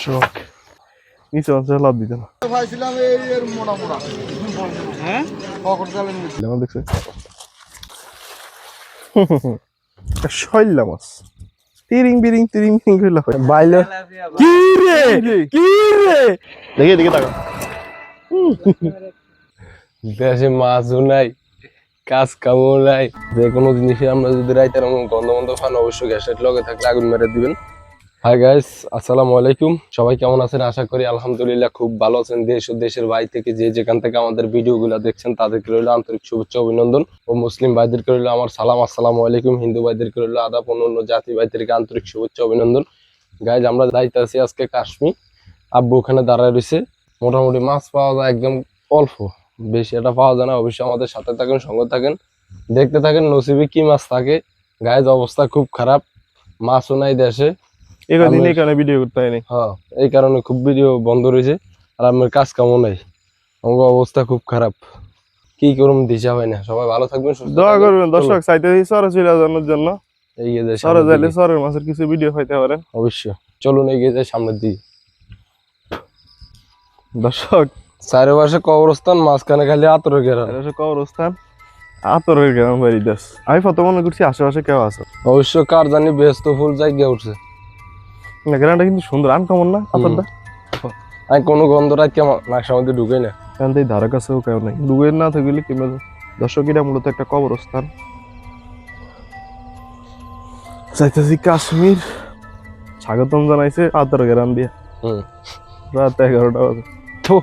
শখ নিচে অঞ্চলে লাভ দিতে না। পাইছিলাম এই এর মোড়া মোড়া। হ্যাঁ? পকড় জালের মধ্যে আমার দেখছে? শৈলা মাছ। তিরিং বিরিং তিরিং বিরিং করে লাফায় বাইলে কি রে? কি রে? দেখে দেখে তাকা দেশে মাছও নাই কাজ কামও নাই। যে কোনো জিনিসে আমরা যদি রাইতে গন্ধ গন্ধ খান অবশ্যই গ্যাসের লগে থাকলে আগুন মেরে দিবেন। হাই গাইস আসসালামু আলাইকুম। সবাই কেমন আছেন? আশা করি আলহামদুলিল্লাহ খুব ভালো আছেন। দেশ ও দেশের বাইরে থেকে যে যেখান থেকে আমাদের ভিডিওগুলো দেখছেন, তাদেরকে রইল আন্তরিক শুভেচ্ছা অভিনন্দন। ও মুসলিম ভাইদেরকে রইল আমার সালাম, আসসালামু আলাইকুম। হিন্দু ভাইদেরকে রইল আদাব, অন্য অন্য জাতি ভাইদেরকে আন্তরিক শুভেচ্ছা অভিনন্দন। গাইজ আমরা যাইতে আছি আজকে কাশ্মীর। আব্বু ওখানে দাঁড়ায় রয়েছে মোটামুটি মাছ পাওয়া যায় একদম অল্প। বেশি এটা পাওয়া যায় না। অবশ্যই আমাদের সাথে থাকেন, সঙ্গে থাকেন। দেখতে থাকেন, নসিবে কি মাছ থাকে। গায়েজ অবস্থা খুব খারাপ। মাছও নাই দেশে। আমরা- এখানে ভিডিও করতে হয়নি। হ্যাঁ এই কারণে খুব ভিডিও বন্ধ রয়েছে। আর আমার কাজ কামও নাই। আমার অবস্থা খুব খারাপ। কি করুম দিশা হয় না। সবাই ভালো থাকবেন সুস্থ দোয়া করবেন। দর্শক চাইতে সরে চলে যাওয়ার জন্য এগিয়ে যাই সরে যাইলে সরের মাছের কিছু ভিডিও পাইতে পারেন। অবশ্যই। চলুন এগিয়ে যাই সামনের দিকে। দর্শক চারিপাশে কবরস্থান মাঝখানে খালি আতর ঘেরা কবরস্থান আতরের গ্রাম বাড়ি দাস। আমি প্রথম মনে করছি আশেপাশে কেউ আছে। অবশ্য কার জানি ব্যস্ত ফুল জায়গা উঠছে। না গ্রামটা কিন্তু সুন্দর আনকমন না আতরটা আমি কোনো গন্ধ রাখি আমার নাকশার মধ্যে ঢুকে না। কারণ এই ধারে কাছেও কেউ নেই। ডুবের না থাকলে কিংবা দর্শক এটা মূলত একটা কবরস্থান। চাইতেছি কাশ্মীর। স্বাগতম জানাইছে আতর গ্রাম দিয়ে। হুম। রাত এগারোটা বাজে। থু।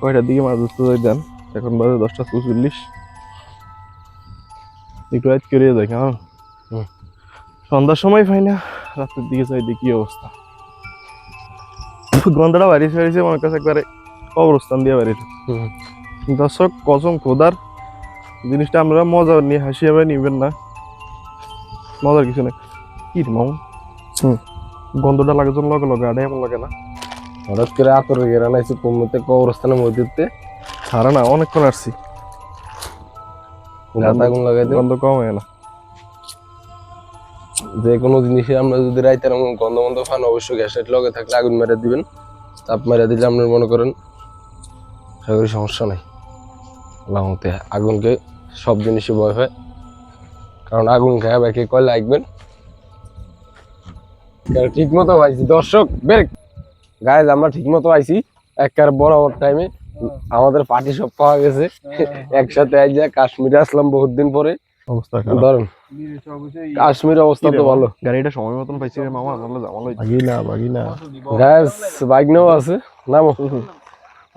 কয়টার দিকে মাছ ধরতে যাই যান এখন বাজে দশটা চৌচল্লিশ। একটু রাত করে যাই কেমন? হুম। সন্ধ্যার সময় পাই না রাত্রের দিকে যাই দেখি কি অবস্থা। গন্ধটা বাড়িতে বাড়িছে মনে কাছে একবারে অবস্থান দিয়ে হুম। দর্শক কসম খোদার? জিনিসটা আমরা মজা নিয়ে হাসি হবে নিবেন না। মজার কিছু নেই। কি রে মামুন গন্ধটা লাগে যখন লগে লগে আড়ে এমন লাগে না। হঠাৎ করে আতর ঘেরা নাইছে কমতে কবরস্থানের মধ্যে সারা না অনেকক্ষণ আসছি। গাঁদা আগুন লাগাই গন্ধ কম হয় না। যে কোনো জিনিসে আমরা যদি রাইতে এরকম গন্ধ গন্ধ খান অবশ্যই গ্যাসের লগে থাকলে আগুন মেরে দিবেন। তাপ মেরে দিলে আপনার মনে করেন আশা করি সমস্যা নাই। লামতে আগুনকে সব জিনিসই ভয় হয়। কারণ আগুন খায় ব্যাকে কয় লাগবেন? ঠিক মতো পাইছি দর্শক বের গায়ে আমরা ঠিক মতো আইছি একবার বরাবর টাইমে আমাদের পার্টি সব পাওয়া গেছে। একসাথে আই যা কাশ্মীরে আসলাম বহুত দিন পরে। অবস্থা ধরেন। কাশ্মীর অবস্থা তো ভালো। গাড়িটা সময় মতন পাইছি রে মামা নাহলে জামাল হইতো। না বাগি না গ্যাস বাইক নেওয়া আছে। নামো।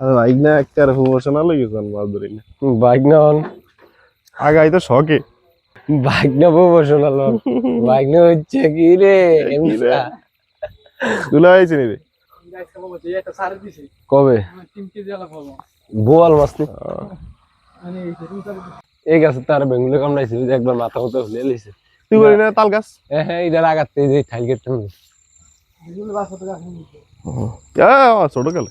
আরে বাইক না একটা প্রমোশনাল হয়ে গেছে মাছ ধরি না বাইক নেওয়া আগাই তো শখে। বাইক নেওয়া হচ্ছে কি রে এমসা। তুলে নি রে। কবে? বোয়াল মাছ নি। এই গাছে তার বেঙ্গুলে কাম নাইছিল যে একবার মাথা মতো হলে লিছে তুই বলি না তাল গাছ? হ্যাঁ হ্যাঁ এটা লাগাতে যে থাইল কেটে ছোট কালে?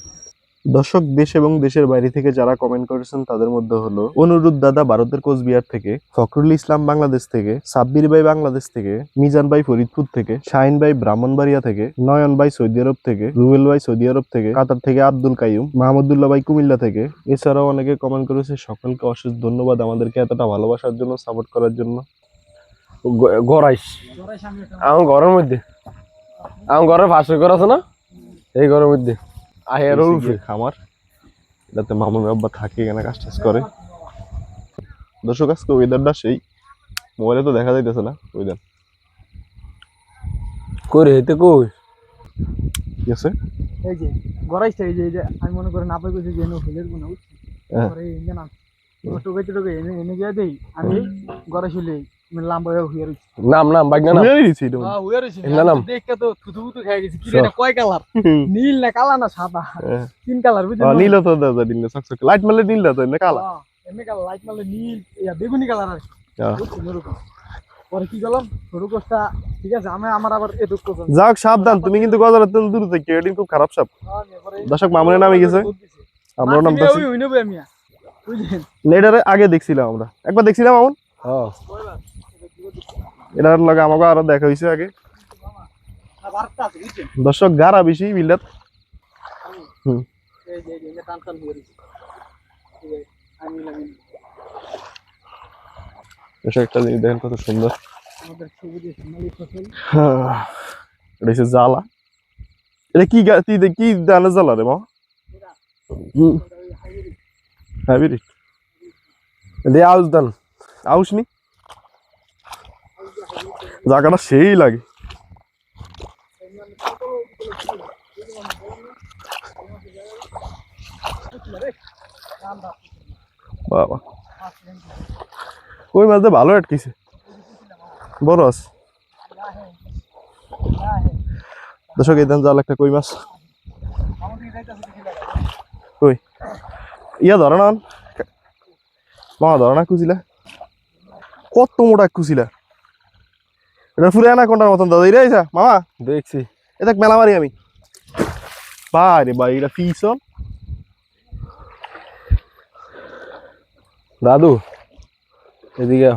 দর্শক দেশ এবং দেশের বাইরে থেকে যারা কমেন্ট করেছেন তাদের মধ্যে হলো অনুরুদ্ধ দাদা ভারতের কোচবিহার থেকে ফখরুল ইসলাম বাংলাদেশ থেকে সাব্বির ভাই বাংলাদেশ থেকে মিজান ভাই ফরিদপুর থেকে শাহিন ভাই ব্রাহ্মণবাড়িয়া থেকে নয়ন ভাই সৌদি আরব থেকে রুবেল ভাই সৌদি আরব থেকে কাতার থেকে আব্দুল কাইম মাহমুদুল্লাহ ভাই কুমিল্লা থেকে। এছাড়াও অনেকে কমেন্ট করেছে সকলকে অশেষ ধন্যবাদ আমাদেরকে এতটা ভালোবাসার জন্য সাপোর্ট করার জন্য। গড়াইস আমার ঘরের মধ্যে। আমার ঘরের পাশে ঘর আছে না? এই ঘরের মধ্যে। উঠে খামার এটাতে মামুন আব্বা থাকে এখানে কাজ টাজ করে। দর্শক আজকে ওয়েদারটা সেই। মোবাইলে তো দেখা যাইতেছে না ওয়েদার করে হেতে কই? ঠিক আছে? এই যে গড়াইছে এই যে এই যে আমি মনে করেন আপনি কইছি যে এনে ফুলের গুণ হ্যাঁ। পরে এই যে নাম টোকাইতে টোকে এনে এনে গিয়ে দেই আমি গড়াইছিলে লাম্বা হয়ে হুইয়া নাম নাম বাইক নাম? বুঝে নিয়েছি এটা। হ্যাঁ হুইয়া রইছি। এমনা নাম? দেখে তো থুতু থুতু খেয়ে গেছি কি এটা কয় কালার? নীল না কালা না সাদা? হ্যাঁ। তিন কালার বুঝছেন নীল তো দাদা নীল চকচকে। লাইট মারলে নীল দাদা না কালা। এমনি কালার লাইট মারলে নীল ইয়া বেগুনি কালার আর কি। হ্যাঁ। বুঝছেন, ওরকম। পরে কি করলাম? সরু কোষটা ঠিক আছে আমি আমার আবার এটুক করলাম। যাক সাবধান তুমি কিন্তু গজারের তেল দূর থেকে এদিন খুব খারাপ সাপ। দর্শক মামুনের নামে গেছে। আমরাও নাম আগে দেখছিলাম আমরা। একবার দেখছিলাম মামুন? হ্যাঁ। এটার লগে আমাকে আরও দেখা হয়েছে আগে। দর্শক গারা বেশি লাগি দর্শক, একটা জিনিস দেখেন কত সুন্দর। এটা হচ্ছে জ্বালা। এটা কি কি দানা জ্বালা দান। আউস নি। জায়গাটা সেই লাগে। বাবা। মাছ দিয়ে ভালো আটকেছে। আছে। দর্শক, এই দেন জাল একটা কই মাছ। কই? ইয়া ধরে না। মা ধরে না কুচিলা কত মোটা কুচিলা এটা ফুলে আনা কোনটার মতন দাদা? এটা আইসা মামা। দেখছি। এটা মেলা মারি আমি। ভাই রে ভাই এটা পিছন। দাদু এদিকে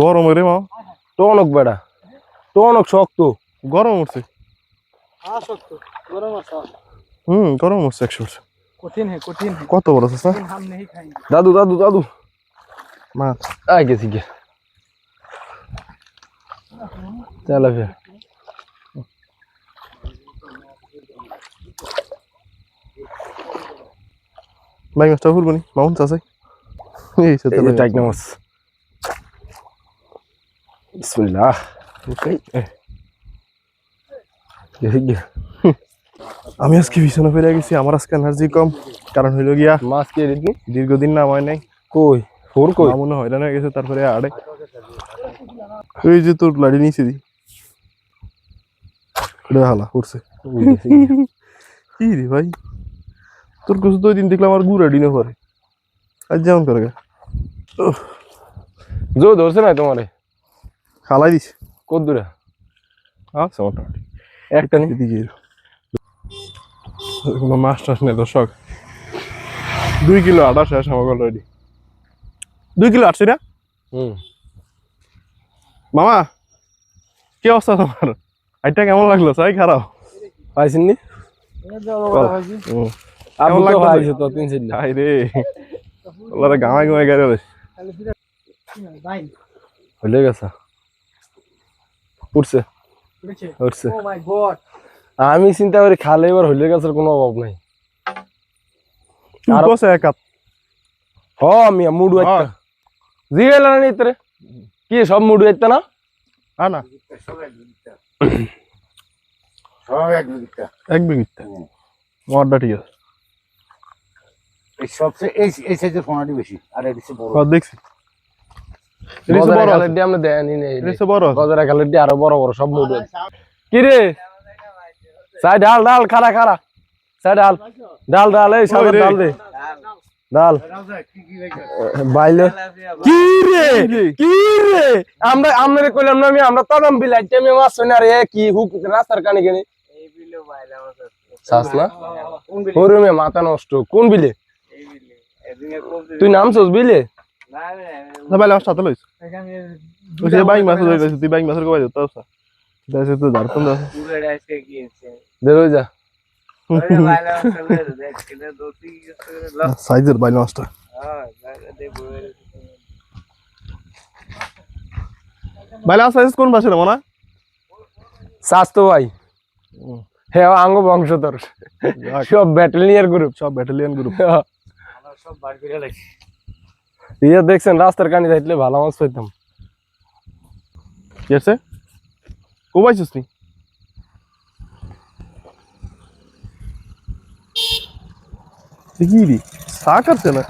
গরম রে মা। টনক বেড়া। টনক শক্ত। গরম উঠছে। হুম গরম উঠছে একশো উঠছে। কত বড় দাদু দাদু দাদু। মা আগে গিয়ে। ফির ভাই মাছটা ফুলবো নি? মাউন্ট আছে। এই সে বিসমিল্লাহ। ওকে আমি আজকে বিছানা ফেলে গেছি আমার আজকে এনার্জি কম। কারণ হইল গিয়া মাছ কে দীর্ঘদিন না হয় নাই। কই? ফোর কই? মনে হয় হয়ে গেছে তারপরে আড়ে ওই যে তোর লাড়ি নিচে দি। হালা উঠছে গে। কি রে ভাই? তোর কিছু দুই দিন দেখলাম আর গুড়া ডিনে পরে আজ যেমন করে গা। জো ধরছে না তোমারে? খালাই দিস কত দূরে? আচ্ছা মোটামুটি একটা নি। এদিকে এরো। কোনো মাছ টাছ নেই দর্শক। দুই কিলো আটা শেষ আমাকে অলরেডি দুই কিলো আটছি না? হুম। মামা কি অবস্থা তোমার? হাইটটা কেমন লাগল? চাই খারাপ। পাইছেননি? গামাই গামাই গাড়ি উঠছে। উঠছে? আমি চিন্তা করি খালে এবার হইলে গাছের কোনো অভাব নাই। আর এক কাপ হ আমি মুড়ু একটা। জিগে কি সব মুডু একটা না? হ্যাঁ না। সব এক বিঘা এক বিঘিতে মরটা ঠিক আছে। এই সবচেয়ে এই এই সাইজের ফোনাটি বেশি আর এটা হচ্ছে বড়। দেখছি। আরও বড় বড় সব মুডু কি রে? ডাল ডাল খারা খারা ডাল ডাল ডাল এই সাদা ডাল দে। ডাল বাইলে। কি রে? কি রে? আমরা আমরা কইলাম না আমি আমরা তদম বিলাইতে আমি মাছ না রে কি হুক রাস্তার কানে কেনে শ্বাস না? ওরে মে মাথা নষ্ট। কোন বিলে? তুই নামছস বিলে? না লইছ ওই বাইক মাছ তুই বাইক মাছের তো ঝাড়খণ্ড আছে দে রই যা। সাইজের বাইক মাছটা বাইক সাইজ কোন পাশে রে মনা? তো ভাই। হ্যাঁ আঙ্গ বংশধর। সব ব্যাটালিয়ার গ্রুপ সব ব্যাটালিয়ন গ্রুপ ইয়ে দেখছেন রাস্তার কানে যাইলে ভালো মাছ পাইতাম। কি আছে? কোবাইছিস নি কি রে সা করছে না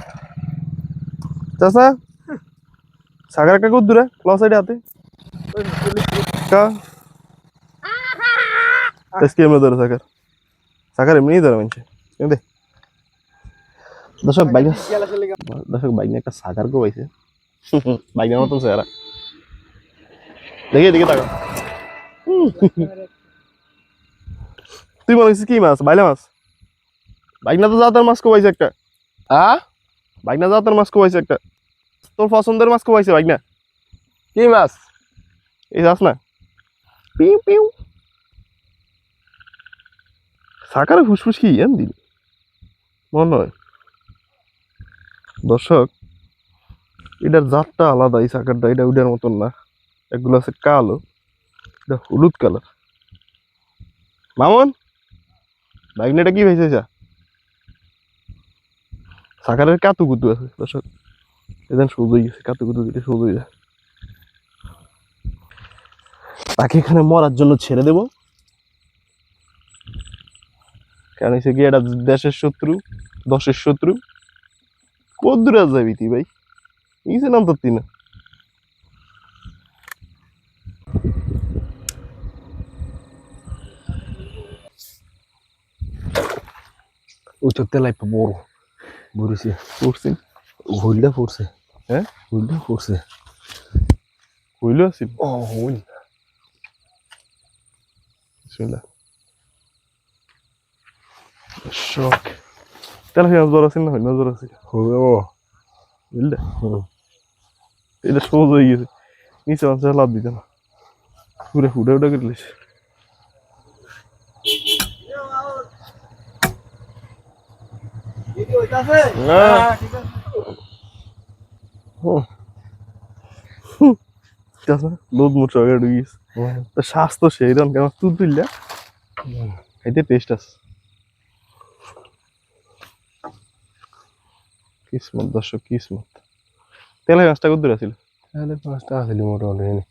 চাষা সাগর কাকু দূরে ক্লাস সাইডে আতে का इसके এমনি ধরে সাগর সাগর এমনি ধরে মানছে দে দর্শক বাইক দর্শক বাইক নিয়ে একটা সাগর কো পাইছে বাইকের মতন চেহারা দেখি এদিকে তাকা তুই মনে করছিস কি মাছ বাইলা মাছ বাইক না তো জাতের মাছ কোবাইছে একটা। আ? বাইক না জাতের মাছ কোবাইছে একটা। তোর পছন্দের মাছ কোবাইছে বাইক না কি মাছ? এই যাস না। পিউ পিউ। সাকারে ফুসফুস কি ইয়ান দিন মনে হয়। দর্শক এটার জাতটা আলাদা এই সাকারটা। এটা ওইটার মতন না। এগুলো আছে কালো এটা হলুদ কালার। মামন বাইকনেটা কি হয়েছে যা? সাকারের কাতু কুতু আছে, দর্শক। এখানে সোজই গেছে কাতু কুতু দিতে সোজই যায় তাকে এখানে মরার জন্য ছেড়ে দেব। কেন হচ্ছে কি এটা দেশের শত্রু, দশের শত্রু। কত দূরে যাবি তুই ভাই? ইসে নাম তো না ওই তো তেলাই বড়। বুড়েছে করছি হইলটা পড়ছে হ্যাঁ? হইলটা পড়ছে হইল আসিল ও হইল বিসমিল্লাহ শখ তাহলে ফেমাস জ্বর আছে না হইল জ্বর আছে হবে ও বুঝলে হুম। এটা সহজ হয়ে গেছে নিচে মাঝে লাভ দিতে না। উঠে গেলিস আগে ঢুকিস তো স্বাস্থ্য সেই রকম কেন? তুই তুললে খাইতে টেস্ট আছে। কিসমত দর্শক কিসমত। তেলে মাছটা কত দূর আছিল? তাহলে মাছটা আসলে মোটামুটি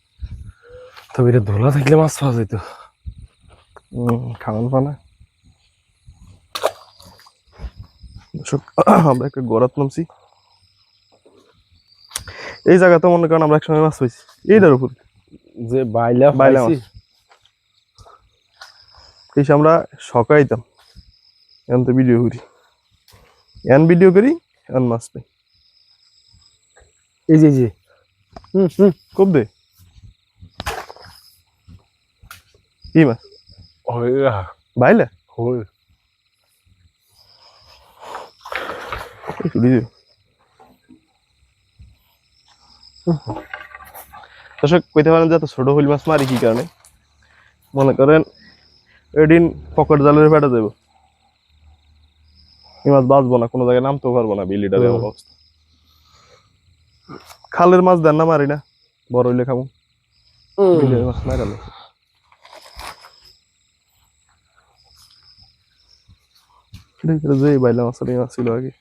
তবে এটা ধোলা থাকলে মাছ পাওয়া যেত। খাওয়ান পানা। দর্শক আমরা একটা গড়াত নামছি এই জায়গা তো মনে করেন আমরা একসময় মাছ পাইছি এইটার উপর। যে বাইলা বাইলা মাছ। এই আমরা সকাইতাম এখন তো ভিডিও করি। এন ভিডিও করি এন মাছ পাই। এই যে যে। হুম হুম। খুব দে। কি মাছ? বাইলে? হই ছুটি দিও দর্শক কইতে পারেন যে এত ছোট হইল মাছ মারি কি কারণে? মনে করেন এদিন পকেট জালের ফেটে যাব এই মাছ বাঁচবো না কোনো জায়গায় নামতেও পারব না এমন হুম। অবস্থা। খালের মাছ দেন না মারি না বড় হইলে খাব। বিলের মাছ মারালো যে বাইলা মাছ ছিল আগে।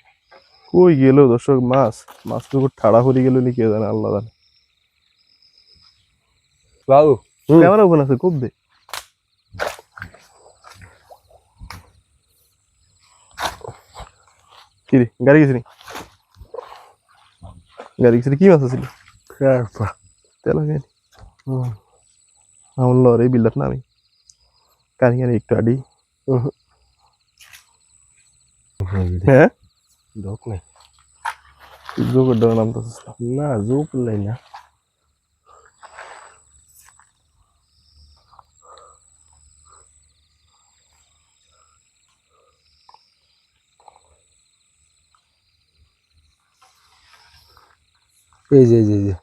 কই গেল দর্শক? মাছ। মাছ পুকুর ঠাড়া হয়ে গেল নি কে জানে আল্লাহ জানে। বাবু। ক্যামেরা ওখানে আছে খুব দে। কি রে গাড়ি গেছিনি গাড়ি গেছিনি কি মাছ আছিল তেল হয়ে আমার লর এই বিল্ডার না আমি কানি কানি একটু আডি। হ্যাঁ? দোক নাই জোকের ডর নাম তো না জোক নাই না এই যে এই যে এই যে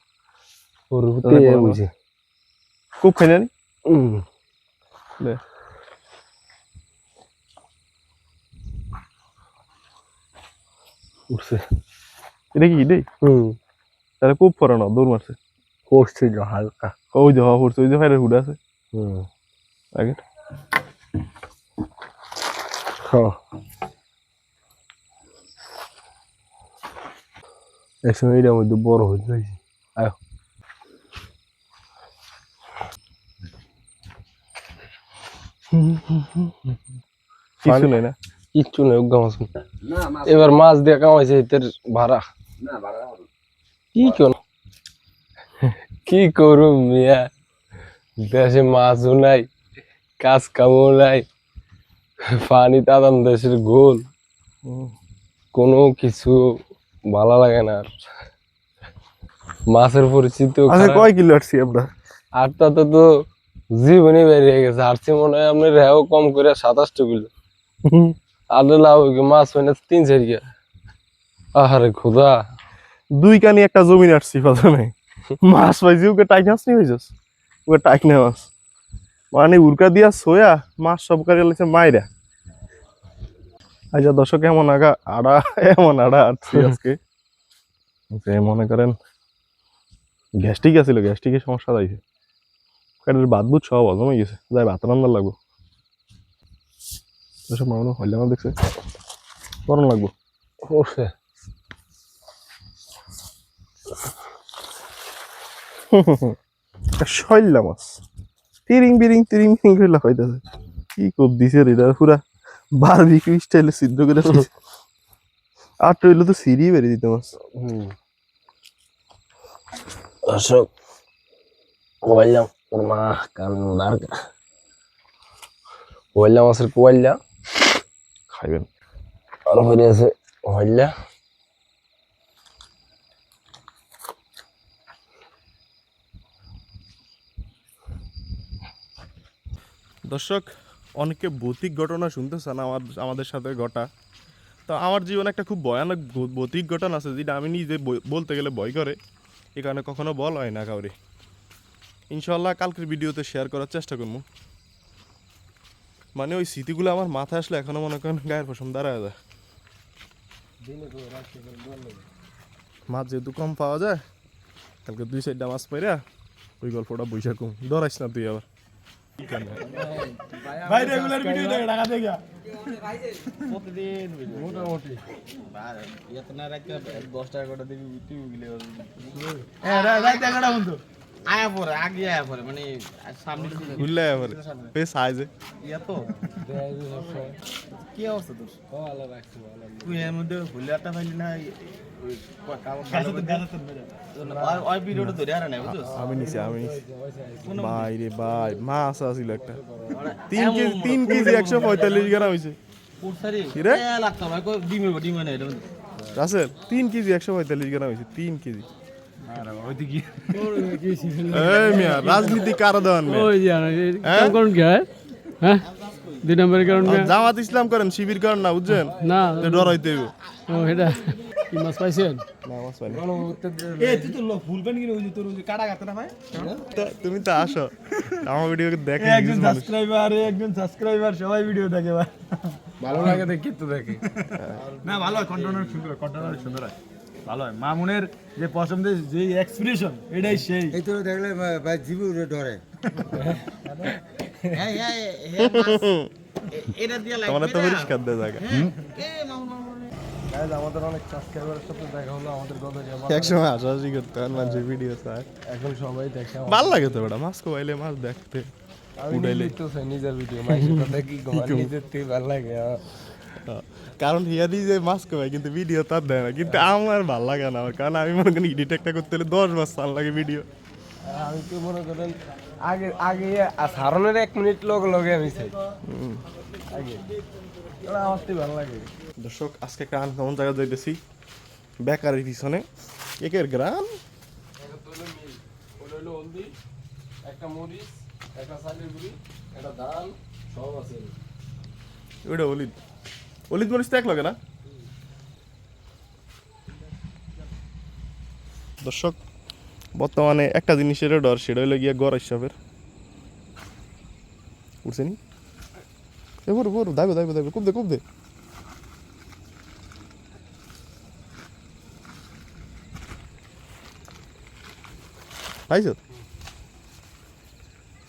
ওর তাহলে উপরে বড় বুঝে খুব খাই জানি হুম উঠছে। এটা কি রে হুম। তাহলে খুব ফরানো দৌড় মারছে। যে হালকা। ওই যে হওয়া পড়ছে ওই যে ফাইরের হুড আছে। হুম। আগে। একসময় এটার মধ্যে বড় হয়ে যাইছে আয়। কিছু নেই না। কিচ্ছু নেই উগ্গা মাছ এবার মাছ দিয়ে কামাইছে এদের ভাড়া। কি কোন কি করুম মিয়া? দেশে মাছও নাই কাজ কামও নাই পানি তাদাম দেশের গোল। কোনো কিছু ভালো লাগে না আর। মাছের পরিচিতি আচ্ছা কয় কিলো আসছি আমরা? আর তাতে তো জীবনই বেরিয়ে গেছে সে মনে হয় আপনার রেও কম করে সাতাশটা কিলো। আর হইগে মাছ মানে তিন চার গিয়া। আহারে খুদা। দুই কানি একটা জমি আসছি প্রথমে। মাছ পাইছি, ওকে টাইক মাছ নিয়ে হয়েছিস ওকে টাইক নেই মাছ। মানে উরকা দিয়া সোয়া মাছ সব কারি লাগছে মাইরা। আচ্ছা দর্শক, এমন আগা আড়া, এমন আড়া আটছি আজকে। যে মনে করেন, গ্যাস্ট্রিক আছিল, গ্যাস্ট্রিকের সমস্যা যাইছে কাঠের বাদ বুধ সব হজম হয়ে গেছে। যাই ভাত রান্না লাগবো। এসব মানুষ হইলে আমার দেখছে। গরম লাগবো। উঠছে শৈলা মাছ। তিরিং বিরিং তিরিং বিরিং করে লাফাইতেছে। কি কোপ দিছে রে এটা? পুরা বারবিকিউ স্টাইলে সিদ্ধ করে। আর টইলে তো সিঁড়ি বেরিয়ে দিতে মাছ। দর্শক কোয়াইলাম মা কান নার কোয়াইলা মাছের কোয়াইলা খাইবেন। আর হয়ে আছে হইলা দর্শক অনেকে ভৌতিক ঘটনা শুনতেছেন আমার আমাদের সাথে ঘটা। তো আমার জীবনে একটা খুব ভয়ানক ভৌতিক ঘটনা আছে যেটা আমি নিজে বলতে গেলে ভয় করে। এই কারণে কখনো বল হয় না কাউরে। ইনশাল্লাহ কালকের ভিডিওতে শেয়ার করার চেষ্টা করব। মানে ওই স্মৃতিগুলো আমার মাথায় আসলে এখনও মনে করেন গায়ের পশম দাঁড়ায় যায়। মাছ যেহেতু কম পাওয়া যায় কালকে দুই চারটা মাছ পাইরা ওই গল্পটা বৈশা কম। ডরাইস না তুই আবার। ভাই রেগুলার ভিডিও দেখে টাকা দেখে হ্যাঁ রাইতে এগারোটা বন্ধু। আয়া পরে আগে আয়া পরে মানে সামনে সাইজে ইয়া তো? কি অবস্থা তোর? না আমি নিছি আমি নিছি। ভাই রে ভাই মাছ আছিল একটা। তিন কেজি তিন কেজি একশো পঁয়তাল্লিশ গ্রাম হয়েছে রাসেল তিন কেজি একশো পঁয়তাল্লিশ গ্রাম হয়েছে তিন কেজি। এই মিয়া রাজনীতি কার ওই হ্যাঁ? কি হয়? হ্যাঁ? দুই নম্বরের কারণ জামাত ইসলাম করেন শিবির করেন না বুঝছেন? না। ডর হইতে ও এটা কি মাছ পাইছেন? না মাছ পাইনি। এ তুই তো লোক ফুল প্যান্ট কিনে ওই যে তোর ওই যে কাটা গাতে ভাই? তো তুমি তো আসো। আমার ভিডিও দেখে একজন সাবস্ক্রাইবার একজন সাবস্ক্রাইবার সবাই ভিডিও দেখে ভালো লাগে দেখি তো দেখি। না ভালো কন্টেন্ট সুন্দর কন্টেন্ট সুন্দর হয়। ভালো হয়। মামুনের যে পছন্দের যে এক্সপ্রেশন এটাই সেই। এই তো দেখলে ভাই জিবু ডরে হ্যাঁ হ্যাঁ এটা তোমার তো পরিষ্কার দেয় জায়গা। আমাদের অনেক সাবস্ক্রাইবারের সাথে দেখা হলো আমাদের গদরে এক সময় হাসাহাসি করতে হয় মানুষের ভিডিও এখন সবাই দেখে ভালো লাগে তো ওটা মাছ মাছ দেখতে উড়াইলে। নিজের ভিডিও মাইসের কথা কি নিজের থেকে ভালো লাগে। হ্যাঁ। কারণ হিয়াদি যে মাছ কমায় কিন্তু ভিডিও তার দেয় না। কিন্তু আমার ভালো লাগে না আমার কারণ আমি মনে করি এডিট একটা করতে হলে দশ মাস চাল লাগে ভিডিও আমি তো মনে করেন আগে আগে সারণের এক মিনিট লগে লগে আমি চাই আগে। আমার তো ভালো লাগে। দর্শক আজকে একটা আনকমন জায়গা যাইতেছি বেকারের পিছনে। কেকের গ্রাম। একটা মরিচ একটা চালের গুঁড়ি একটা ধান সব আছে। ওইটা অলিদ অলিদ মরিচ তো এক লাগে না? দর্শক, বর্তমানে একটা জিনিসের ডর, সেটা হলো গিয়া গড় হিসাবের উঠছে নি? এ বড় বড় দাইবে দাইবে দাইবে খুব দে খুব দে। পাইছ?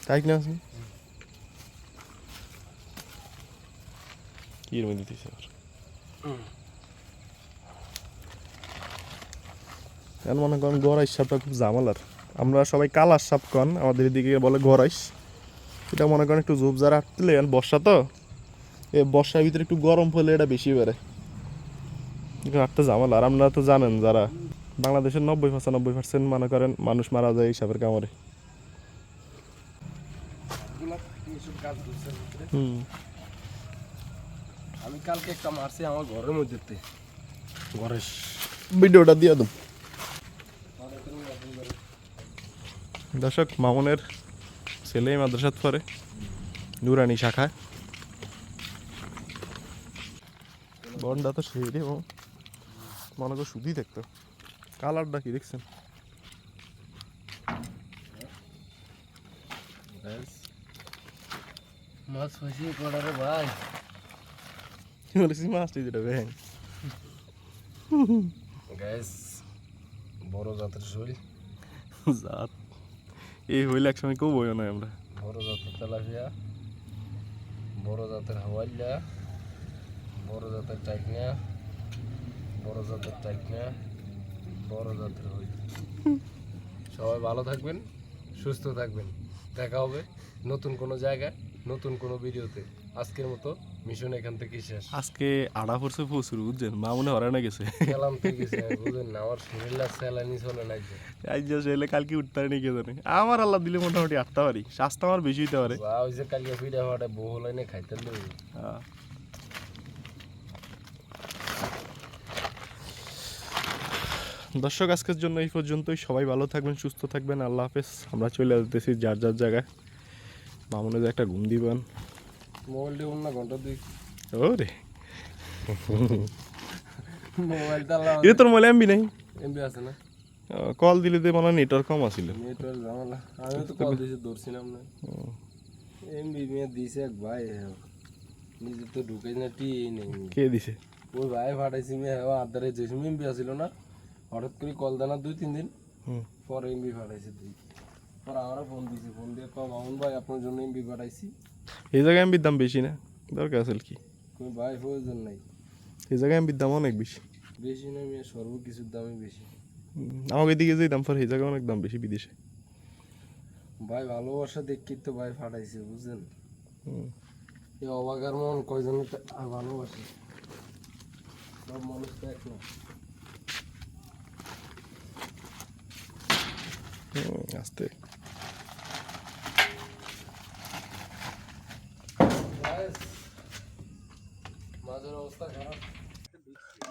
তাই কিনা আছে এর মধ্যে দিতেছে মনে করেন গড়াইশ সাপটা খুব জামালার আমরা সবাই কালার সাপ কন আমাদের এদিকে বলে গড়াইশ। এটা মনে করেন একটু ঝোপ যারা আটলে বর্ষা তো এই বর্ষার ভিতরে একটু গরম ফলে এটা বেশি বেড়ে। আটটা জামালা আর আপনারা তো জানেন যারা বাংলাদেশের নব্বই পঁচানব্বই পার্সেন্ট মনে করেন মানুষ মারা যায় এই সাপের কামড়ে। হুম। আমি কালকে একটা মারছি আমার ঘরের মধ্যে গড়াইশ ভিডিওটা দিয়ে দেব দর্শক মামুনের ছেলে মাদ্রাসাত পরে নুরানি শাখায়। বনটা তো সেই রে ও। মনে করো শুধুই দেখতো। কালারটা কি দেখছেন? মাছ করারে ভাই? বলেছি মাছটি যেটা ব্যাং গ্যাস বড় জাতের শৈল জাত এই হইলে এক সময় কেউ বইও না আমরা বড় জাতের তেলাপিয়া বড় জাতের হাওয়াইলা বড় জাতের টাইকনা বড় জাতের টাইকনা বড় জাতের হইল সবাই ভালো থাকবেন সুস্থ থাকবেন দেখা হবে নতুন কোনো জায়গায় নতুন কোনো ভিডিওতে আজকের মতো মিশন এখান থেকে শেষ। আজকে আড়া পড়ছে প্রচুর বুঝছেন? মা মনে গেছে। গেলাম থেকে গেছে, বুঝেন না আমার শরীরটা স্যালানি চলে না। আজ যা কালকে উঠতে পারি কে জানে? আমার আল্লাহ দিলে মোটামুটি আটতে পারি স্বাস্থ্য আমার বেশি হইতে পারে। ওই যে কালকে ফিরে হওয়াটা বহু লাইনে খাইতে লই হ্যাঁ। দর্শক আজকের জন্য এই পর্যন্তই। সবাই ভালো থাকবেন সুস্থ থাকবেন। আল্লাহ হাফেজ। আমরা চলে আসতেছি যার যার জায়গায়। মামুনে যে একটা ঘুম দিবেন। মোবাইলটা অন্য ঘণ্টা দুই ও রে মোবাইলটা এটা তোর মোবাইল এমবি নাই এমবি আছে না কল দিলে তো মানে নেটওয়ার্ক কম আছিল নেটওয়ার্ক ঝামেলা আমি তো কল দিয়েছি ধরছিলাম না এমবি মেয়ে দিছে এক ভাই নিজে তো ঢুকাই না টি নেই কে দিছে ওই ভাই ফাটাইছি মেয়ে হ্যাঁ আদারে যে সময় এমবি আসিল না হঠাৎ করে কল দেনা দুই তিন দিন। পরে এমবি ফাটাইছে তুই পরে আমারও ফোন দিছি ফোন দিয়ে কম মামুন ভাই আপনার জন্য এমবি ফাটাইছি এই জায়গায় এমবির দাম বেশি না দরকার আছে কি ভাই প্রয়োজন নাই এই জায়গায় এমবির দাম অনেক বেশি বেশি না মেয়ে সর্ব কিছুর দামই বেশি আমাকে এদিকে যে দাম পর এই জায়গায় অনেক দাম বেশি বিদেশে। ভাই ভালোবাসা দেখি তো ভাই ফাটাইছে বুঝছেন? হুম। এই অবাকার মন কয়জন ভালোবাসে? সব মানুষ তো এক না। আস্তে। মাঝের অবস্থা খারাপ।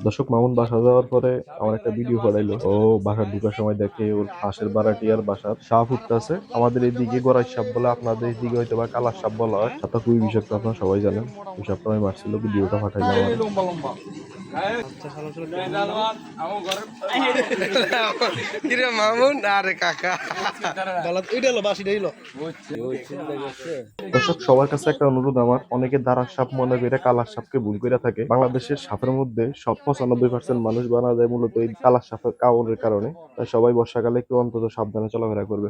দর্শক মামুন বাসা যাওয়ার পরে আমার একটা ভিডিও পাঠাইলো ও বাসার ঢুকার সময় দেখে ওর পাশের বারাটিয়ার বাসার সাপ উঠতে আছে আমাদের এইদিকে গড়াই সাপ বলে আপনাদের এইদিকে হয়তো বা কালার সাপ বলা হয়। সাপটা খুবই বিষাক্ত আপনারা সবাই জানেন। ওই সাপটা আমি মারছিল ভিডিওটা পাঠাইলাম কিরে মামুন? আরে কাকা। দর্শক সবার কাছে একটা অনুরোধ আমার। অনেকে দাঁড়ার সাপ মনে করে কালার সাপকে ভুল করে থাকে। বাংলাদেশের সাপের মধ্যে সব পঁচানব্বই পার্সেন্ট মানুষ বানা যায় মূলত এই কালার সাপের কারণে। তাই সবাই বর্ষাকালে একটু অন্তত সাবধানে চলাফেরা করবে